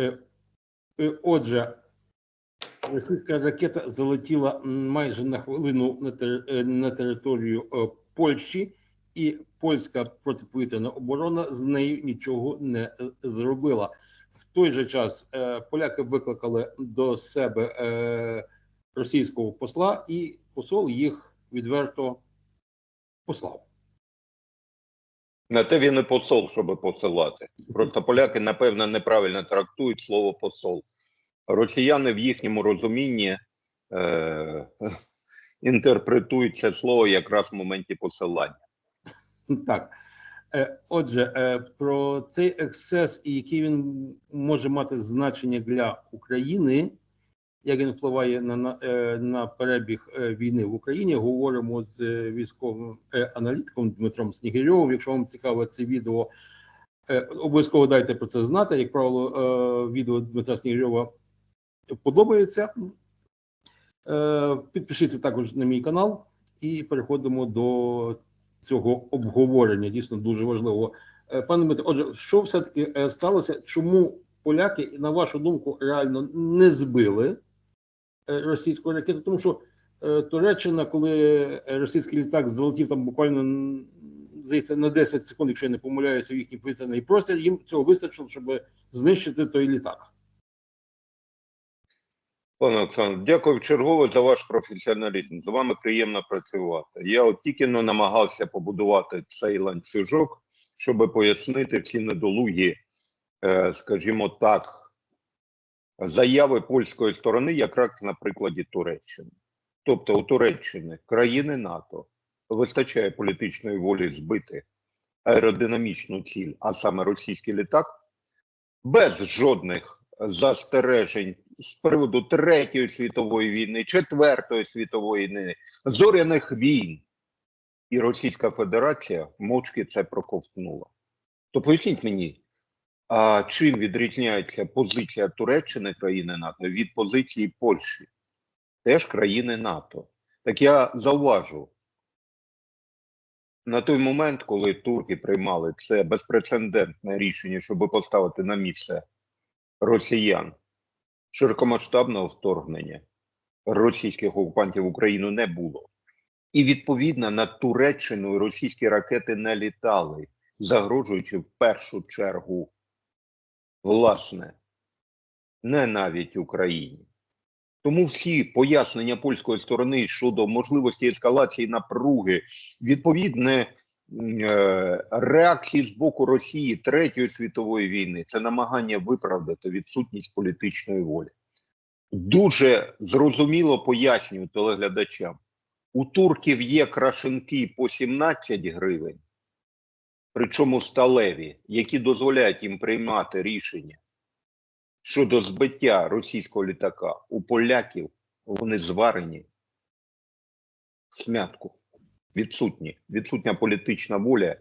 Е, е, Отже, російська ракета залетіла майже на хвилину на, е, територію Польщі, і польська протиповітряна оборона з нею нічого не зробила. В той же час поляки викликали до себе російського посла, і посол їх відверто послав. На те він і посол, щоб посилати. Просто поляки, напевно, неправильно трактують слово посол. Росіяни в їхньому розумінні е, інтерпретують це слово якраз в моменті посилання. Так. Е, Отже, е, про цей ексцес і який він може мати значення для України, як він впливає на, на, е, на перебіг е, війни в Україні, говоримо з е, військовим аналітиком Дмитром Снігирьовим. Якщо вам цікаве це відео, обов'язково дайте про це знати. Як правило, відео Дмитра Снігирьова подобається. Підпишіться також на мій канал і переходимо до цього обговорення. Дійсно дуже важливо. Пане Дмитро, отже, що все-таки е, сталося? Чому поляки, на вашу думку, реально не збили е, російську ракету? Тому що е, Туреччина, коли російський літак залетів там буквально здається на 10 секунд, якщо я не помиляюся, в їхній повітряний простір, їм цього вистачило, щоб знищити той літак. Пане Олександр, дякую чергове за ваш професіоналізм. З вами приємно працювати. Я от тільки но намагався побудувати цей ланцюжок, щоб пояснити всі недолугі, е, скажімо так, заяви польської сторони, якраз на прикладі Туреччини. Тобто у Туреччини країни НАТО вистачає політичної волі збити аеродинамічну ціль, а саме російський літак, без жодних застережень з приводу Третьої світової війни, Четвертої світової війни, зоряних війн. І Російська Федерація мовчки це проковтнула. То поясніть мені, а чим відрізняється позиція Туреччини країни НАТО від позиції Польщі? Теж країни НАТО. Так я зауважу, на той момент, коли турки приймали це безпрецедентне рішення, щоб поставити на місце росіян, широкомасштабного вторгнення російських окупантів в Україну не було. І відповідно на Туреччину російські ракети не літали, загрожуючи в першу чергу, власне, не навіть Україні. Тому всі пояснення польської сторони щодо можливості ескалації напруги, відповідне е, реакції з боку Росії Третьої світової війни це намагання виправдати відсутність політичної волі. Дуже зрозуміло пояснюю телеглядачам. У турків є крашенки по 17 гривень, причому сталеві, які дозволяють їм приймати рішення щодо збиття російського літака. У поляків вони зварені смятку відсутні, відсутня політична воля.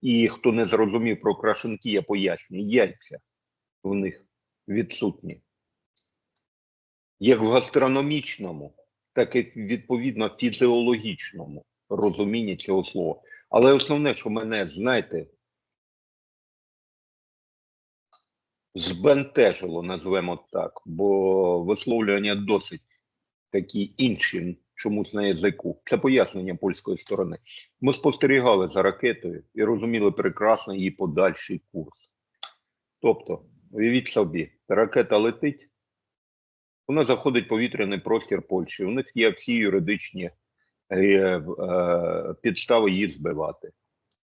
І хто не зрозумів про крашенки, я пояснюю, яйця в них відсутні. Як в гастрономічному, так і відповідно фізіологічному розумінні цього слова. Але основне, що мене, знаєте, збентежило, назвемо так, бо висловлювання досить такі інші чомусь на язику. Це пояснення польської сторони. Ми спостерігали за ракетою і розуміли прекрасно її подальший курс. Тобто, уявіть собі, ракета летить, вона заходить в повітряний простір Польщі. У них є всі юридичні підстави її збивати.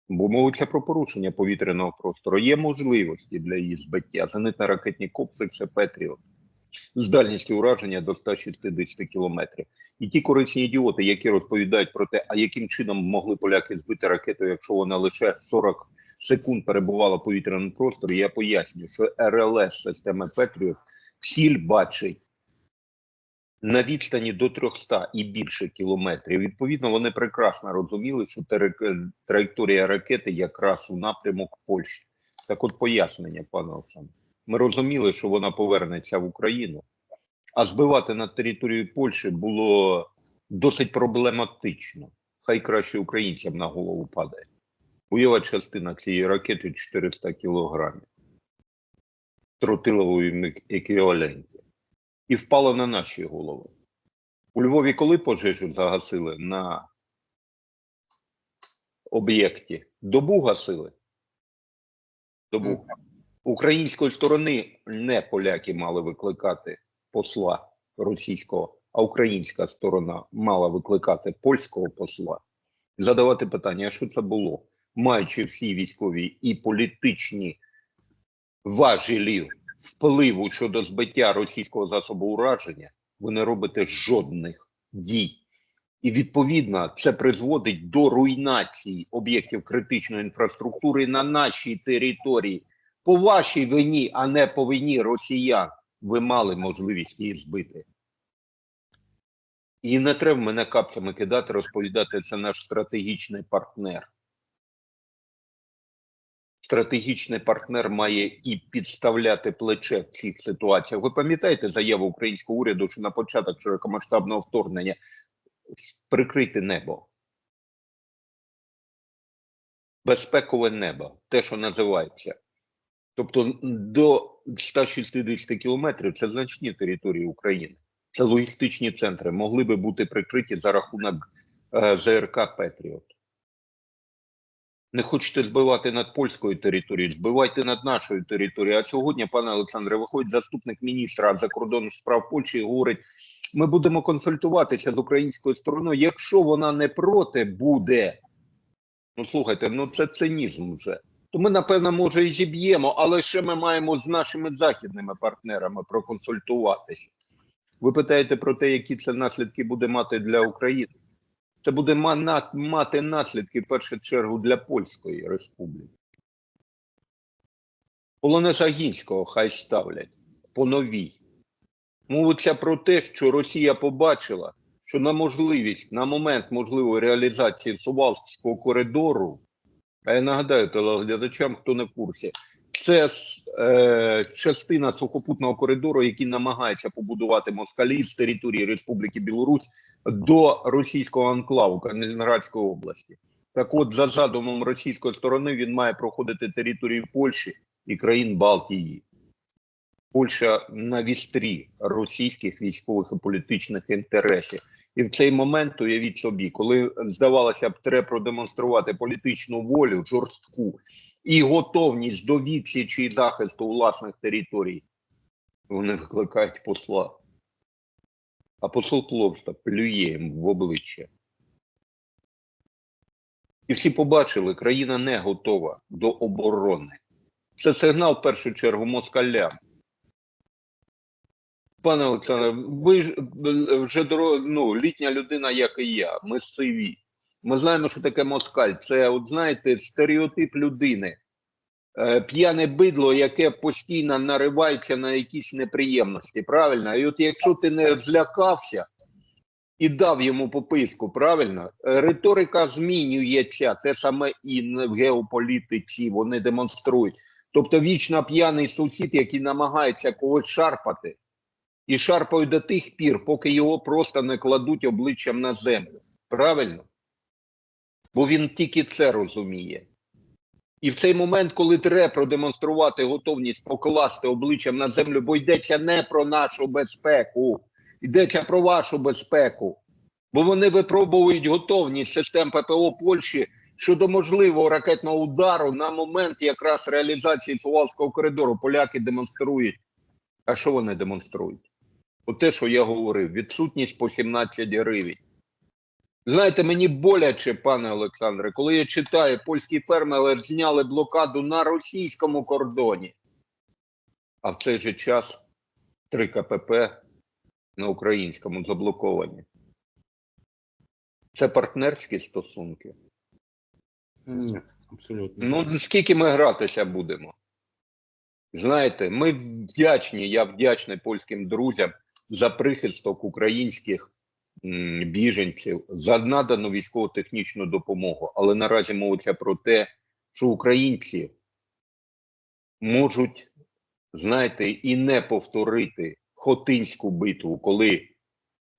Бо мовиться про порушення повітряного простору. Є можливості для її збиття. Зенитно-ракетні комплекси Петріот з дальністю ураження до 160 кілометрів. І ті корисні ідіоти, які розповідають про те, а яким чином могли поляки збити ракету, якщо вона лише 40 секунд перебувала в повітряному просторі, я поясню, що РЛС системи Петріот ціль бачить на відстані до 300 і більше кілометрів. Відповідно, вони прекрасно розуміли, що траєкторія ракети якраз у напрямок Польщі. Так от пояснення, пане Олександр. Ми розуміли, що вона повернеться в Україну, а збивати на територію Польщі було досить проблематично. Хай краще українцям на голову падає. Уява частина цієї ракети 400 кілограмів. тротиловому еквіваленті. І впало на наші голови. У Львові коли пожежу загасили на об'єкті? Добу гасили? Добу. Української сторони не поляки мали викликати посла російського, а українська сторона мала викликати польського посла, задавати питання, а що це було, маючи всі військові і політичні важелі впливу щодо збиття російського засобу ураження, ви не робите жодних дій. І відповідно це призводить до руйнації об'єктів критичної інфраструктури на нашій території. По вашій вині, а не по вині росіян, ви мали можливість її збити. І не треба мене капцями кидати, розповідати, це наш стратегічний партнер. Стратегічний партнер має і підставляти плече в цих ситуаціях. Ви пам'ятаєте заяву українського уряду, що на початок широкомасштабного вторгнення прикрити небо? Безпекове небо, те, що називається. Тобто до 160 кілометрів це значні території України. Це логістичні центри, могли би бути прикриті за рахунок е, ЗРК Петріот. Не хочете збивати над польською територією, збивайте над нашою територією. А сьогодні, пане Олександре, виходить заступник міністра закордонних справ Польщі і говорить: ми будемо консультуватися з українською стороною, якщо вона не проти буде. Ну слухайте, ну це цинізм вже. То ми, напевно, може і зіб'ємо, але ще ми маємо з нашими західними партнерами проконсультуватися. Ви питаєте про те, які це наслідки буде мати для України. Це буде мати наслідки в першу чергу для Польської Республіки. Полонеза Гінського хай ставлять по новій. Мовиться про те, що Росія побачила, що на можливість, на момент можливої реалізації Сувалського коридору, а я нагадаю телеглядачам, хто не в курсі, це е, частина сухопутного коридору, який намагається побудувати москалі з території Республіки Білорусь до російського анклаву Калінінградської області. Так от, за задумом російської сторони, він має проходити територію Польщі і країн Балтії. Польща на вістрі російських військових і політичних інтересів. І в цей момент уявіть собі, коли здавалося б, треба продемонструвати політичну волю жорстку і готовність до відсічі і захисту власних територій, вони викликають посла. А посол Пловста плює їм в обличчя. І всі побачили, країна не готова до оборони. Це сигнал в першу чергу москалям. Пане Олександре, ви ж вже ну, літня людина, як і я, ми сиві. Ми знаємо, що таке москаль. Це, от знаєте, стереотип людини, е, п'яне бидло, яке постійно наривається на якісь неприємності. Правильно? І от якщо ти не злякався і дав йому пописку, правильно, риторика змінюється те саме і в геополітиці, вони демонструють. Тобто вічно п'яний сусід, який намагається когось шарпати і шарпають до тих пір, поки його просто не кладуть обличчям на землю. Правильно? Бо він тільки це розуміє. І в цей момент, коли треба продемонструвати готовність покласти обличчям на землю, бо йдеться не про нашу безпеку, йдеться про вашу безпеку. Бо вони випробують готовність систем ППО Польщі щодо можливого ракетного удару на момент якраз реалізації Сувалського коридору. Поляки демонструють. А що вони демонструють? От те, що я говорив, відсутність по 17 гривень. Знаєте, мені боляче, пане Олександре, коли я читаю, польські фермери зняли блокаду на російському кордоні. А в цей же час 3 КПП на українському заблоковані. Це партнерські стосунки. Ні, абсолютно. Ну, скільки ми гратися будемо? Знаєте, ми вдячні, я вдячний польським друзям за прихисток українських біженців, за надану військово-технічну допомогу. Але наразі мовиться про те, що українці можуть, знаєте, і не повторити Хотинську битву, коли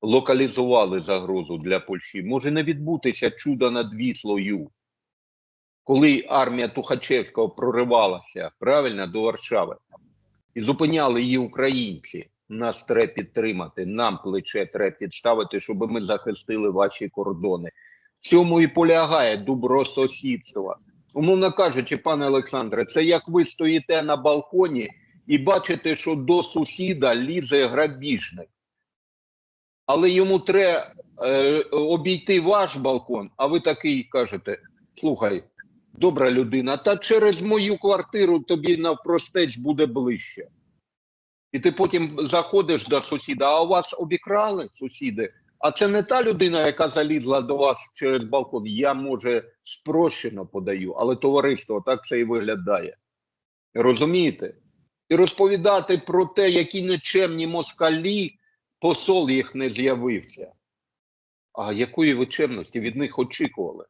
локалізували загрозу для Польщі. Може не відбутися чудо над Віслою, коли армія Тухачевського проривалася правильно до Варшави. і зупиняли її українці. Нас треба підтримати, нам плече треба підставити, щоб ми захистили ваші кордони. В цьому і полягає добрососідство. Умовно кажучи, пане Олександре, це як ви стоїте на балконі і бачите, що до сусіда лізе грабіжник. Але йому треба е, обійти ваш балкон, а ви такий кажете: слухай, добра людина, та через мою квартиру тобі навпростеч буде ближче. І ти потім заходиш до сусіда, а у вас обікрали сусіди. А це не та людина, яка залізла до вас через балкон. Я, може, спрощено подаю, але товариство так це і виглядає. Розумієте? І розповідати про те, які нечемні москалі, посол їх не з'явився. А якої ви чемності від них очікували?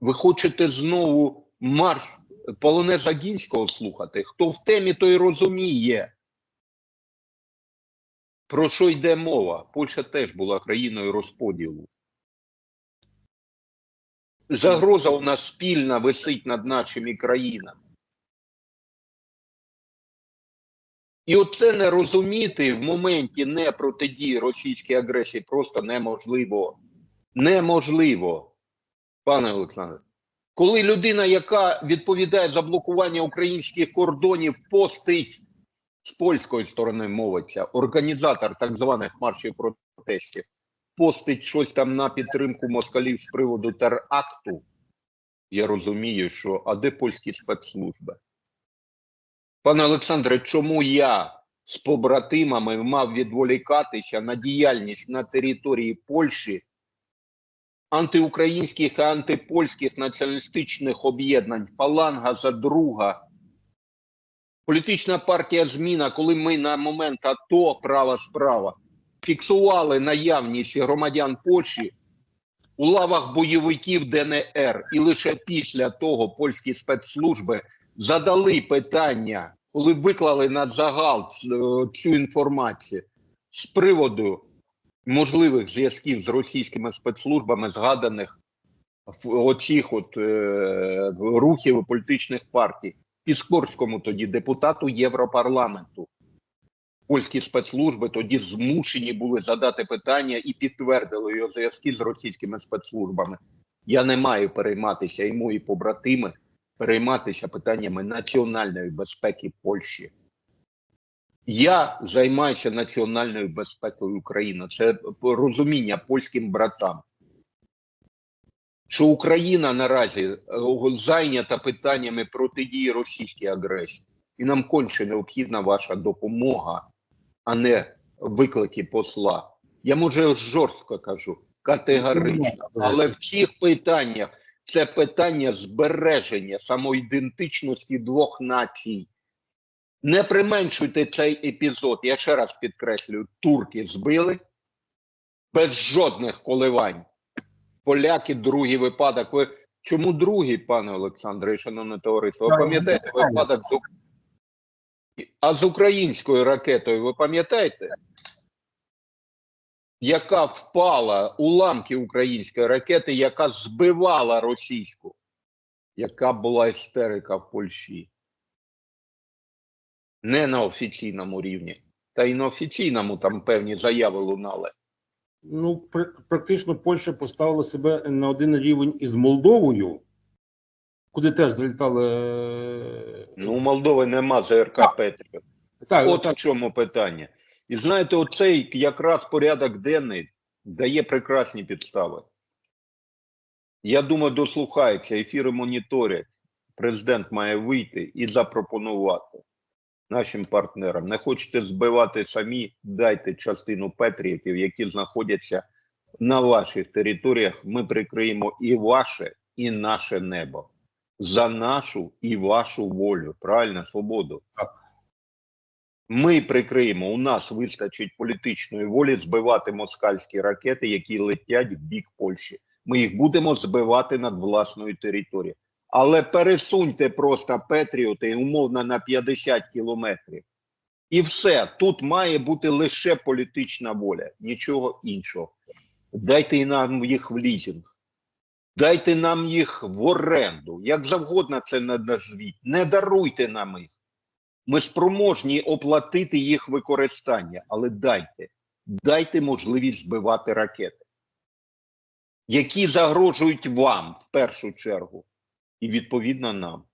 Ви хочете знову марш полонеза Гінського слухати? Хто в темі, той розуміє. Про що йде мова? Польща теж була країною розподілу. Загроза у нас спільна висить над нашими країнами. І оце не розуміти в моменті не протидії російській агресії просто неможливо. Неможливо, пане Олександре. Коли людина, яка відповідає за блокування українських кордонів, постить з польської сторони мовиться, організатор так званих маршів протестів, постить щось там на підтримку москалів з приводу теракту, я розумію, що а де польські спецслужби? Пане Олександре, чому я з побратимами мав відволікатися на діяльність на території Польщі антиукраїнських і антипольських націоналістичних об'єднань Фаланга за друга? Політична партія Зміна, коли ми на момент АТО права справа фіксували наявність громадян Польщі у лавах бойовиків ДНР, і лише після того польські спецслужби задали питання, коли виклали на загал е, цю інформацію з приводу можливих зв'язків з російськими спецслужбами, згаданих оцих от е, рухів і політичних партій, Піскорському тоді депутату Європарламенту. Польські спецслужби тоді змушені були задати питання і підтвердили його зв'язки з російськими спецслужбами. Я не маю перейматися і мої побратими перейматися питаннями національної безпеки Польщі. Я займаюся національною безпекою України. Це розуміння польським братам. Що Україна наразі е, зайнята питаннями протидії російській агресії, і нам конче необхідна ваша допомога, а не виклики посла. Я може жорстко кажу, категорично, але в цих питаннях це питання збереження самоідентичності двох націй. Не применшуйте цей епізод. Я ще раз підкреслюю: турки збили без жодних коливань. Поляки, другий випадок. Ви чому другий, пане Олександре, і шановне товариство? Ви пам'ятаєте випадок з а з українською ракетою, ви пам'ятаєте? Яка впала уламки української ракети, яка збивала російську, яка була істерика в Польщі? Не на офіційному рівні, та й на офіційному там певні заяви лунали. Ну, практично Польща поставила себе на один рівень із Молдовою, куди теж залітали. е, Ну, у Молдови нема ЗРК Петрів. так, От так, в чому питання. І знаєте, оцей якраз порядок денний дає прекрасні підстави. Я думаю, дослухаються, ефіри моніторять. Президент має вийти і запропонувати нашим партнерам. Не хочете збивати самі, дайте частину Петріїв, які знаходяться на ваших територіях. Ми прикриємо і ваше, і наше небо. За нашу і вашу волю. Правильно, свободу. Ми прикриємо, у нас вистачить політичної волі збивати москальські ракети, які летять в бік Польщі. Ми їх будемо збивати над власною територією. Але пересуньте просто Петріоти умовно на 50 кілометрів. І все. Тут має бути лише політична воля, нічого іншого. Дайте нам їх в лізинг. Дайте нам їх в оренду. Як завгодно це назвіть. Не даруйте нам їх. Ми спроможні оплатити їх використання, але дайте, дайте можливість збивати ракети, які загрожують вам в першу чергу, і відповідно нам.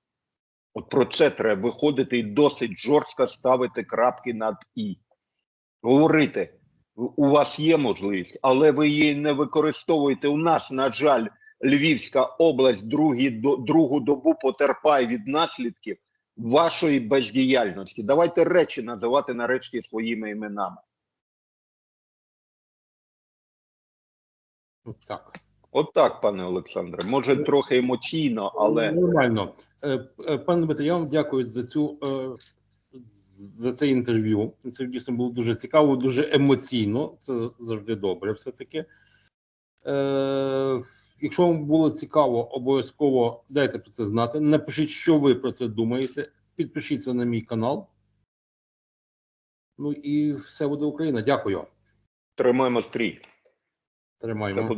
От про це треба виходити і досить жорстко ставити крапки над і. Говорити, у вас є можливість, але ви її не використовуєте. У нас, на жаль, Львівська область другі, другу добу потерпає від наслідків вашої бездіяльності. Давайте речі називати нарешті своїми іменами. Так. От так, пане Олександре. Може, трохи емоційно, але Нормально. Е, е, Пане Дмитре, я вам дякую за цю е, за це інтерв'ю. Це дійсно було дуже цікаво, дуже емоційно. Це завжди добре, все-таки. Е, Якщо вам було цікаво, обов'язково дайте про це знати. Напишіть, що ви про це думаєте. Підпишіться на мій канал. Ну і все буде Україна. Дякую. тримаємо стрій. Тримаємо.